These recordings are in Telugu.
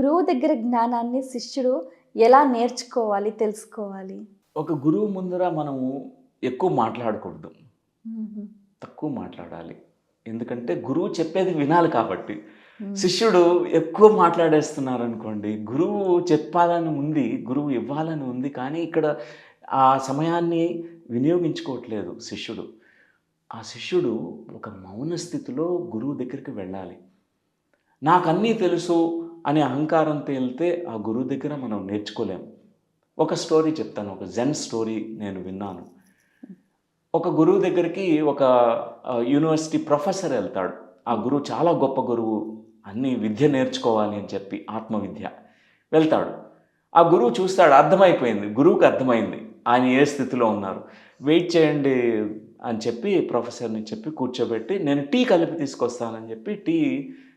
గురువు దగ్గర జ్ఞానాన్ని శిష్యుడు ఎలా నేర్చుకోవాలి తెలుసుకోవాలి? ఒక గురువు ముందర మనము ఎక్కువ మాట్లాడకూడదు. తక్కువ మాట్లాడాలి. ఎందుకంటే గురువు చెప్పేది వినాలి కాబట్టి. శిష్యుడు ఎక్కువ మాట్లాడేస్తున్నారు అనుకోండి గురువు చెప్పాలని ఉంది గురువు ఇవ్వాలని ఉంది కానీ ఇక్కడ ఆ సమయాన్ని వినియోగించుకోవట్లేదు శిష్యుడు. ఆ శిష్యుడు ఒక మౌన స్థితిలో గురువు దగ్గరికి వెళ్ళాలి. నాకు అన్నీ తెలుసు అనే అహంకారంతో వెళ్తే ఆ గురువు దగ్గర మనం నేర్చుకోలేం. ఒక స్టోరీ చెప్తాను ఒక జెన్ స్టోరీ నేను విన్నాను. ఒక గురువు దగ్గరికి ఒక యూనివర్సిటీ ప్రొఫెసర్ వెళ్తాడు. ఆ గురువు చాలా గొప్ప గురువు అన్ని విద్య నేర్చుకోవాలి అని చెప్పి ఆత్మవిద్య వెళ్తాడు. ఆ గురువు చూస్తాడు అర్థమైపోయింది గురువుకి అర్థమైంది ఆయన ఏ స్థితిలో ఉన్నారు. వెయిట్ చేయండి అని చెప్పి ప్రొఫెసర్ని చెప్పి కూర్చోబెట్టి నేను టీ కలిపి తీసుకొస్తానని చెప్పి టీ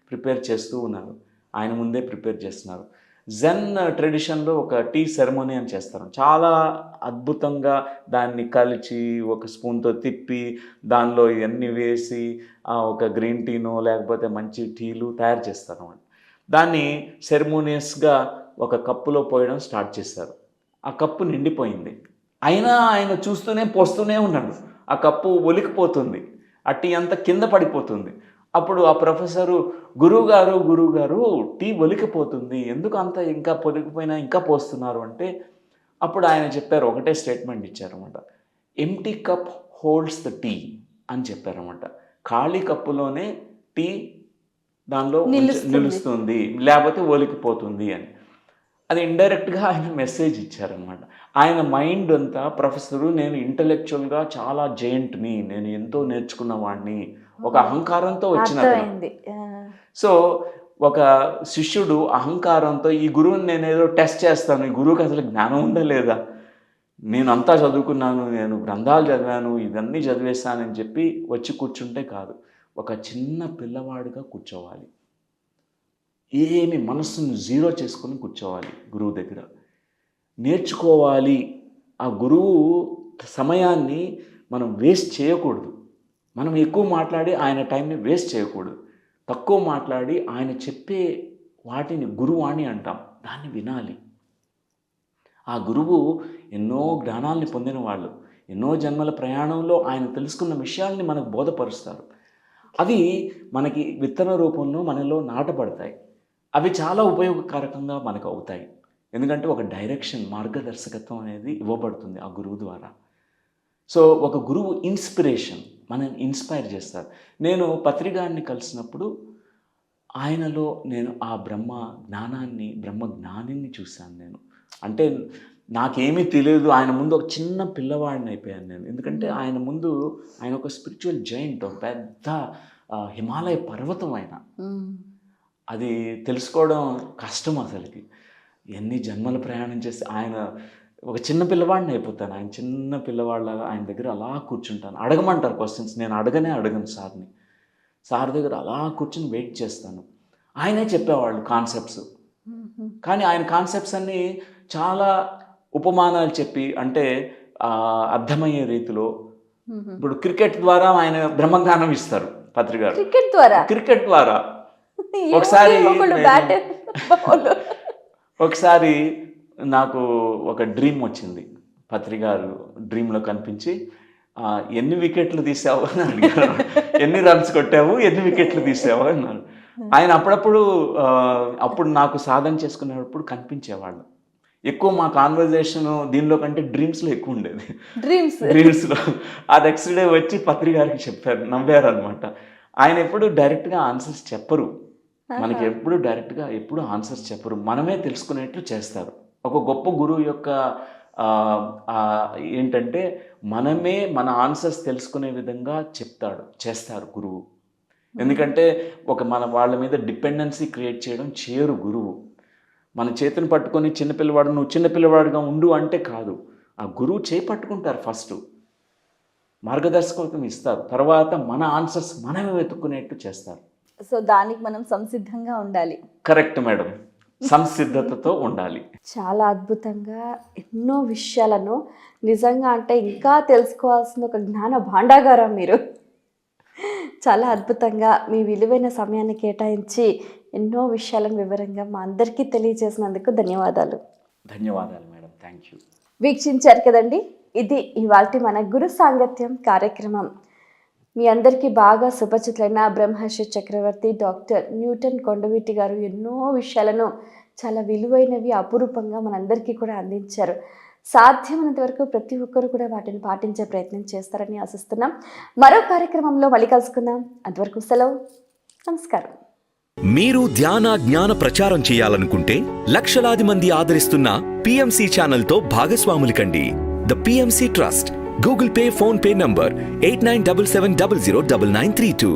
ప్రిపేర్ చేస్తూ ఉన్నారు. ఆయన ముందే ప్రిపేర్ చేస్తున్నారు. జెన్ ట్రెడిషన్లో ఒక టీ సెరమోనీ అని చేస్తారు. చాలా అద్భుతంగా దాన్ని కలిచి ఒక స్పూన్తో తిప్పి దానిలో ఇవన్నీ వేసి ఒక గ్రీన్ టీనో లేకపోతే మంచి టీలు తయారు చేస్తారు అనమాట దాన్ని సెరమోనియస్గా ఒక కప్పులో పోయడం స్టార్ట్ చేస్తారు ఆ కప్పు నిండిపోయింది. అయినా ఆయన చూస్తూనే పోస్తూనే ఉన్నాడు. ఆ కప్పు ఒలికిపోతుంది. ఆ టీ అంతా కింద పడిపోతుంది. అప్పుడు ఆ ప్రొఫెసరు గురువు గారు గురువు గారు టీ ఒలికిపోతుంది ఎందుకు అంత ఇంకా పొలికిపోయినా ఇంకా పోస్తున్నారు? అంటే అప్పుడు ఆయన చెప్పారు ఒకటే statement ఇచ్చారన్నమాట. Empty cup holds the tea అని చెప్పారన్నమాట. ఖాళీ కప్పులోనే టీ దానిలో. నిలుస్తుంది. లేకపోతే ఒలికిపోతుంది అని. అది ఇండైరెక్ట్గా ఆయన మెసేజ్ ఇచ్చారనమాట ఆయన మైండ్ అంతా ప్రొఫెసరు నేను ఇంటలెక్చువల్గా చాలా జెయింట్ని. నేను ఎంతో నేర్చుకున్న వాడిని ఒక అహంకారంతో వచ్చిన సో ఒక శిష్యుడు అహంకారంతో ఈ గురువుని నేను ఏదో టెస్ట్ చేస్తాను ఈ గురువుకి అసలు జ్ఞానం ఉందా లేదా? నేను అంతా చదువుకున్నాను నేను గ్రంథాలు చదివాను ఇవన్నీ చదివేస్తానని చెప్పి వచ్చి కూర్చుంటే కాదు. ఒక చిన్న పిల్లవాడిగా కూర్చోవాలి. ఏమి మనస్సును జీరో చేసుకొని కూర్చోవాలి గురువు దగ్గర. నేర్చుకోవాలి. ఆ గురువు సమయాన్ని మనం వేస్ట్ చేయకూడదు. మనం ఎక్కువ మాట్లాడి ఆయన టైంని వేస్ట్ చేయకూడదు. తక్కువ మాట్లాడి ఆయన చెప్పే వాటిని గురువాణి అంటాం. దాన్ని వినాలి. ఆ గురువు ఎన్నో జ్ఞానాల్ని పొందిన వాళ్ళు ఎన్నో జన్మల ప్రయాణంలో ఆయన తెలుసుకున్న విషయాల్ని మనకు బోధపరుస్తారు. అవి మనకి విత్తన రూపంలో మనలో నాటబడతాయి. అవి చాలా ఉపయోగకరకంగా మనకు అవుతాయి. ఎందుకంటే ఒక డైరెక్షన్ మార్గదర్శకత్వం అనేది ఇవ్వబడుతుంది ఆ గురువు ద్వారా. సో ఒక గురువు ఇన్స్పిరేషన్. మనల్ని ఇన్స్పైర్ చేస్తారు. నేను పత్రికాన్ని కలిసినప్పుడు ఆయనలో నేను ఆ బ్రహ్మ జ్ఞానాన్ని బ్రహ్మ జ్ఞానిని చూశాను నేను. అంటే నాకేమీ తెలియదు ఆయన ముందు ఒక చిన్న పిల్లవాడిని అయిపోయాను నేను. ఎందుకంటే ఆయన ముందు ఆయన ఒక స్పిరిచువల్ జైంట్ ఒక పెద్ద హిమాలయ పర్వతం ఆయన. అది తెలుసుకోవడం కష్టం అసలుకి. ఎన్ని జన్మల ప్రయాణం చేస్తే ఆయన ఒక చిన్న పిల్లవాడిని అయిపోతాను. ఆయన చిన్న పిల్లవాళ్ళగా ఆయన దగ్గర అలా కూర్చుంటాను. అడగమంటారు క్వశ్చన్స్ నేను అడగనే అడగను సార్ని. సార్ దగ్గర అలా కూర్చుని వెయిట్ చేస్తాను. ఆయనే చెప్పేవాళ్ళు కాన్సెప్ట్స్ కానీ ఆయన కాన్సెప్ట్స్ అన్నీ చాలా ఉపమానాలు చెప్పి అంటే అర్థమయ్యే రీతిలో. ఇప్పుడు క్రికెట్ ద్వారా ఆయన బ్రహ్మజ్ఞానం ఇస్తారు పత్రిక క్రికెట్ ద్వారా? క్రికెట్ ద్వారా. ఒకసారి ఒకసారి నాకు ఒక డ్రీమ్ వచ్చింది. పత్రికారు డ్రీమ్లో కనిపించి ఎన్ని వికెట్లు తీసావు? అని అడిగారు. ఎన్ని రన్స్ కొట్టావు? ఎన్ని వికెట్లు తీసావు? అన్నారు. ఆయన అప్పుడప్పుడు అప్పుడు నాకు సాధన చేసుకునేటప్పుడు కనిపించేవాళ్ళు. ఎక్కువ మా కాన్వర్జేషన్ దీనిలో కంటే డ్రీమ్స్లో ఎక్కువ ఉండేది. డ్రీమ్స్ రీల్స్లో ఆ నెక్స్ట్ డే వచ్చి పత్రికారికి చెప్పారు నవ్వారు అనమాట ఆయన ఎప్పుడు డైరెక్ట్గా ఆన్సర్స్ చెప్పరు. మనకి ఎప్పుడు డైరెక్ట్గా ఎప్పుడు ఆన్సర్స్ చెప్పరు. మనమే తెలుసుకునేట్లు చేస్తారు. ఒక గొప్ప గురువు యొక్క ఏంటంటే మనమే మన ఆన్సర్స్ తెలుసుకునే విధంగా చెప్తాడు చేస్తారు గురువు. ఎందుకంటే ఒక మన వాళ్ళ మీద డిపెండెన్సీ క్రియేట్ చేయడం చేయరు గురువు. మన చేతిని పట్టుకొని చిన్నపిల్లవాడు నువ్వు చిన్నపిల్లవాడుగా ఉండు అంటే కాదు. ఆ గురువు చేయి పట్టుకుంటారు ఫస్ట్. మార్గదర్శకత్వం ఇస్తారు. తర్వాత మన ఆన్సర్స్ మనమే వెతుక్కునేట్టు చేస్తారు. సో దానికి మనం సంసిద్ధంగా ఉండాలి. Correct madam. సంసిద్ధతతో ఉండాలి. చాలా అద్భుతంగా ఎన్నో విషయాలను నిజంగా అంటే ఇంకా తెలుసుకోవాల్సిన ఒక జ్ఞాన భాండాగారం మీరు. చాలా అద్భుతంగా మీ విలువైన సమయాన్ని కేటాయించి ఎన్నో విషయాలను వివరంగా మా అందరికీ తెలియజేసినందుకు ధన్యవాదాలు. ధన్యవాదాలు మేడం. Thank you. వీక్షించారు కదండి? ఇది ఇవాళ మన గురు సాంగత్యం కార్యక్రమం. మీ అందరికీ బాగా సుపరిచితులైన బ్రహ్మర్షి చక్రవర్తి డాక్టర్ న్యూటన్ కొండవీటి గారు ఎన్నో విషయాలను చాలా విలువైనవి అపురూపంగా మనందరికీ కూడా అందించారు. సాధ్యమైనంత వరకు ప్రతి ఒక్కరు కూడా వాటిని పాటించే ప్రయత్నం చేస్తారని ఆశిస్తున్నాం. మరో కార్యక్రమంలో మళ్ళీ కలుసుకుందాం. అంతవరకు సెలవు. నమస్కారం. మీరు ధ్యాన జ్ఞాన ప్రచారం చేయాలనుకుంటే లక్షలాది మంది ఆదరిస్తున్న పిఎంసి ఛానల్తో భాగస్వాములు కండి. The PMC trust. Google Pay PhonePe number eight nine double seven double zero double nine three two